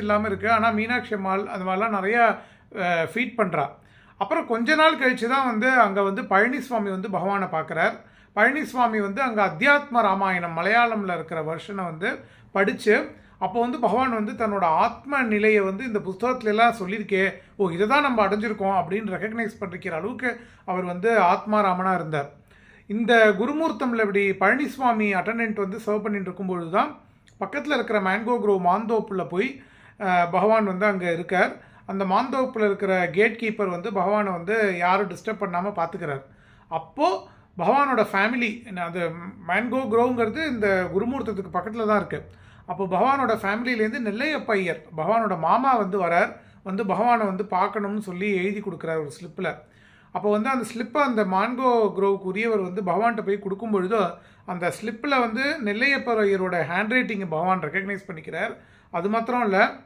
இல்லாமல் இருக்குது ஆனால் மீனாட்சி அம்மாள் அந்த மாதிரிலாம் நிறையா ஃபீட் பண்ணுறா அப்புறம் கொஞ்ச நாள் கழித்து தான் வந்து அங்கே வந்து பழனிசுவாமி வந்து பகவானை பார்க்குறார் பழனிசுவாமி வந்து அங்கே அத்தியாத்ம ராமாயணம் மலையாளமில் இருக்கிற வருஷனை வந்து படித்து அப்போ வந்து பகவான் வந்து தன்னோட ஆத்ம நிலையை வந்து இந்த புஸ்தகத்துலலாம் சொல்லியிருக்கே ஓ இதை தான் நம்ம அடைஞ்சிருக்கோம் அப்படின்னு ரெக்கக்னைஸ் பண்ணிக்கிற அளவுக்கு அவர் வந்து ஆத்மாராமனாக இருந்தார். இந்த குருமூர்த்தமில் இப்படி பழனிசுவாமி அட்டண்டன்ட் வந்து சர்வ் பண்ணிட்டு இருக்கும்பொழுது தான் பக்கத்தில் இருக்கிற மேங்கோ குரோ மாந்தோப்பில் போய் பகவான் வந்து அங்கே இருக்கார். அந்த மாந்தோப்பில் இருக்கிற கேட் கீப்பர் வந்து பகவானை வந்து யாரும் டிஸ்டர்ப் பண்ணாமல் பார்த்துக்கிறார் அப்போது பகவானோட ஃபேமிலி அது மேன்கோ க்ரோங்கிறது இந்த குருமூர்த்தத்துக்கு பக்கத்தில் தான் இருக்குது அப்போ பகவானோட ஃபேமிலியிலேருந்து நெல்லையப்ப ஐயர் பகவானோட மாமா வந்து வரார். வந்து பகவானை வந்து பார்க்கணும்னு சொல்லி எழுதி கொடுக்குறார் ஒரு ஸ்லிப்பில் அப்போ வந்து அந்த ஸ்லிப்பை அந்த மான்கோ க்ரோவுக்கு உரியவர் வந்து பகவான்கிட்ட போய் கொடுக்கும் பொழுதோ அந்த ஸ்லிப்பில் வந்து நெல்லையப்பர் ஐயரோட ஹேண்ட் ரைட்டிங்கை பகவான் ரெக்கக்னைஸ் பண்ணிக்கிறார். அது மாத்திரம் இல்லை